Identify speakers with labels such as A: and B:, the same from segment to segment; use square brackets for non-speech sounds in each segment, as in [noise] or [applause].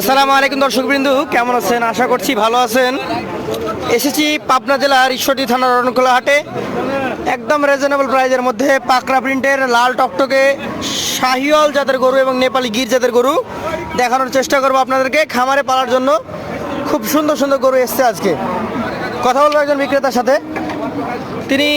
A: আসসালামু আলাইকুম দর্শকবৃন্দু, কেমন আছেন? আশা করছি ভালো আছেন। এসেছি পাবনা জেলার ঈশ্বরদী থানার রণখোলা হাটে। একদম রিজনেবল প্রাইজের মধ্যে পাকড়া প্রিন্টের লাল টকটকে শাহিওয়াল জাতের গরু এবং নেপালি গির জাতের গরু দেখানোর চেষ্টা করব আপনাদেরকে। খামারে পালার জন্য খুব সুন্দর সুন্দর গরু এসছে আজকে। কথা বলব একজন বিক্রেতার সাথে। তিনি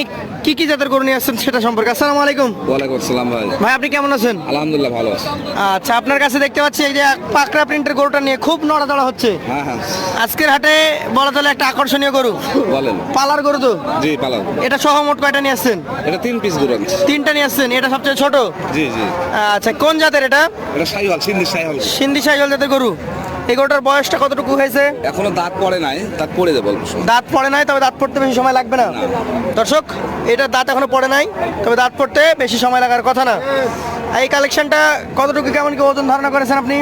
A: কি কি জাতের গরু নিয়ে আসছেন সেটা সম্পর্কে? আসসালামু আলাইকুম।
B: ওয়ালাইকুম আসসালাম ভাই।
A: ভাই আপনি কেমন আছেন?
B: আলহামদুলিল্লাহ ভালো আছি।
A: আচ্ছা আপনার কাছে দেখতে পাচ্ছি এই যে পাকড়া প্রিন্টের গরুটা নিয়ে খুব নড়াচড়া হচ্ছে।
B: হ্যাঁ হ্যাঁ।
A: আজকের হাটে বলা চলে একটা আকর্ষণীয় গরু।
B: বলেন।
A: পালার গরু তো?
B: জি পালার
A: এটা সহ মোট কয়টা নিয়ে আসছেন?
B: এটা তিন পিস গরু
A: তিনটা নিয়ে আসছেন এটা সবচেয়ে ছোট?
B: জি জি।
A: আচ্ছা কোন জাতের এটা?
B: এটা সাইহল সিন্ধি সাইহল
A: সিন্ধি সাইজল জাতের গরু। এই গরুটার বয়সটা কতটুকু হয়েছে?
B: এখনও দাঁত পড়ে নাই দাঁত পড়ে যাবে
A: দাঁত পড়ে নাই তবে দাঁত পড়তে বেশি সময় লাগবে না? দর্শক এটার দাঁত এখনও পড়ে নাই তবে দাঁত পড়তে বেশি সময় লাগার কথা না। এই কালেকশনটা কতটুকু কেমন কি ওজন ধারণা করেছেন আপনি?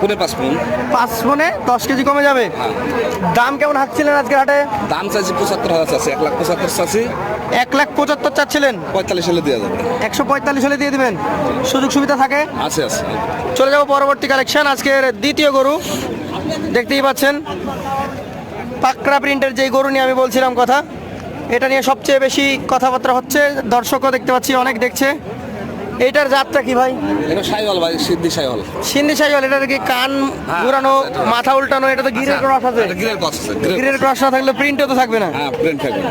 B: পুনে পাঁচ ফোন।
A: পাঁচ মনে দশ কেজি কমে যাবে? দাম কেমন হাঁকছিলেন আজকে হাটে?
B: দাম চাইছি পঁচাত্তর হাজার চাচ্ছি এক লাখ পঁচাত্তর চাচ্ছি
A: এক লাখ পঁচাত্তর চাচ্ছিলেন।
B: পঁয়তাল্লিশ হলে দেওয়া যাবে
A: একশো পঁয়তাল্লিশ হলে দিয়ে দিবেন। সুযোগ সুবিধা থাকে?
B: আছে আছে।
A: চলে যাব পরবর্তী কালেকশন আজকের দ্বিতীয় গরু। দেখতেই পাচ্ছেন পাকড়া প্রিন্টের যেই গরু নিয়ে আমি বলছিলাম কথা এটা নিয়ে সবচেয়ে বেশি কথাবার্তা হচ্ছে দর্শকও দেখতে পাচ্ছি অনেক দেখছে। এইটার জাতটা কি ভাই?
B: এটা সাইহল ভাই সিদ্ধি সাইহল
A: সিন্ধি সাইজল এটা কি কান ঘুরানো মাথা উল্টানো এটা তো গিরের ক্রস আছে।
B: এটা গ্রিলের কস আছে
A: গিরের ক্রস না থাকলে প্রিন্টও তো থাকবে না।
B: হ্যাঁ প্রিন্ট থাকবে।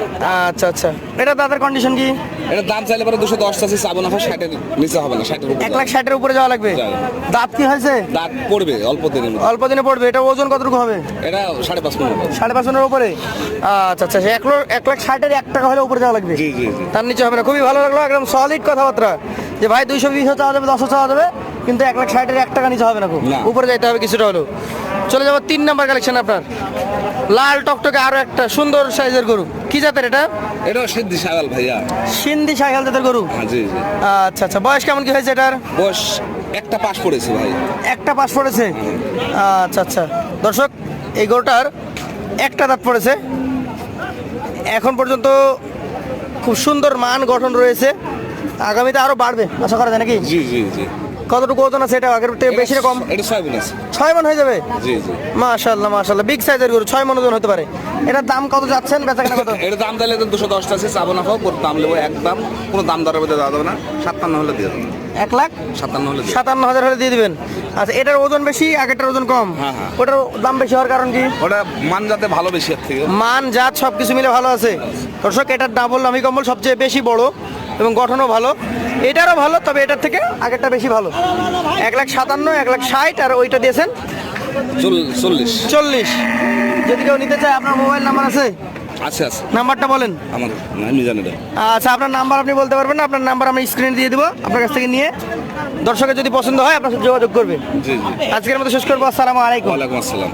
A: আচ্ছা আচ্ছা। এটা দাদার কন্ডিশন কি?
B: এটা দাম চাইলে পরে দুশো দশ চাচ্ছি চাবো না ষাটের নিচে হবে না ষাটের উপরে
A: এক লাখ ষাটের উপরে যাওয়া লাগবে। দাঁত কি হয়েছে?
B: দাঁত পড়বে অল্প দিনে
A: অল্প দিনে পড়বে এটা ওজন কতটুকু হবে?
B: এটা সাড়ে পাঁচ মিনিট
A: সাড়ে পাঁচ উপরে? আচ্ছা আচ্ছা এক লাখ এক লাখ ষাটের এক টাকা হলে উপরে যাওয়া লাগবে।
B: জি জি
A: তার নিচে হবে না। খুবই ভালো লাগল একদম সলিড কথাবার্তা। যে ভাই দুইশো বিশও চাওয়া যাবে দশও চাওয়া যাবে কিন্তু এক লাখ ষাটের এক টাকা নিচে হবে না উপরে যাইতে হবে কিছুটা হলেও। চলে যাব তিন নাম্বার কালেকশন আপনার। লাল টকটকে আরও একটা সুন্দর সাইজের গরু। কি জাতের এটা?
B: এটা সিদ্ধি সাইহল ভাইয়া।
A: সিন্ধি সাইহাল জাতের গরু?
B: হ্যাঁ
A: আচ্ছা আচ্ছা। বয়স কেমন কি হয়েছে এটার?
B: বয়স একটা পাস পড়েছে ভাই।
A: একটা পাস পড়েছে? আচ্ছা আচ্ছা। দর্শক এই গরুটার একটা দাঁত পড়েছে। এখন পর্যন্ত খুব সুন্দর মান গঠন রয়েছে। আগামীতে আরও বাড়বে আশা করা যায় নাকি?
B: জি জি জি।
A: কতটুকু ওজন আছে এটা আগের থেকে বেশি কম
B: এটা ছয় বোন আছে।
A: ছয় মন হয়ে যাবে?
B: জি জি।
A: মাশাল্লাহ মাশাল্লাহ বিগ সাইজের গরু ছয় মন ওজন হতে পারে। এটার দাম কত যাচ্ছেন? বেচা কেনা কত? [laughs]
B: এটা দাম দিলে তো দুশো দশটা আছে চাবো না কোনো দাম নেব একদম কোনো দাম দরের মধ্যে দেওয়া যাবে না। সাতান্ন হলে দিয়ে দেবেন
A: এক লাখ?
B: সাতান্ন হলে
A: সাতান্ন হাজার হলে দিয়ে দিবেন। আচ্ছা এটার ওজন বেশি আগেরটার ওজন কম?
B: হ্যাঁ, হ্যাঁ।
A: ওটার দাম বেশি হওয়ার কারণ কি?
B: ওটা মান যাতে ভালো বেশি এর থেকে।
A: মান জাত সব কিছু মিলে ভালো আছে। দর্শক এটার ডাবল নামি কম্বল সবচেয়ে বেশি বড়। এবং গঠনও ভালো। এটারও ভালো তবে এটার থেকে আগেরটা বেশি ভালো। এক লাখ সাতান্ন এক লাখ ষাট আর ওইটা দিয়েছেন?
B: চল্লিশ।
A: চল্লিশ। যদি কেউ নিতে চায় আপনার মোবাইল নাম্বার আছে?
B: আছে আছে।
A: নাম্বারটা বলেন।
B: আমার আমি জানি না
A: আচ্ছা আপনার নাম্বার আপনি বলতে পারবেন না আপনার নাম্বার আমি স্ক্রিনে দিয়ে দেবো আপনার কাছ থেকে নিয়ে। দর্শকের যদি পছন্দ হয় আপনার সাথে যোগাযোগ করবে।
B: জি জি।
A: আজকের মতো শেষ করব আসসালামু আলাইকুম।
B: ওয়ালাইকুম আসসালাম।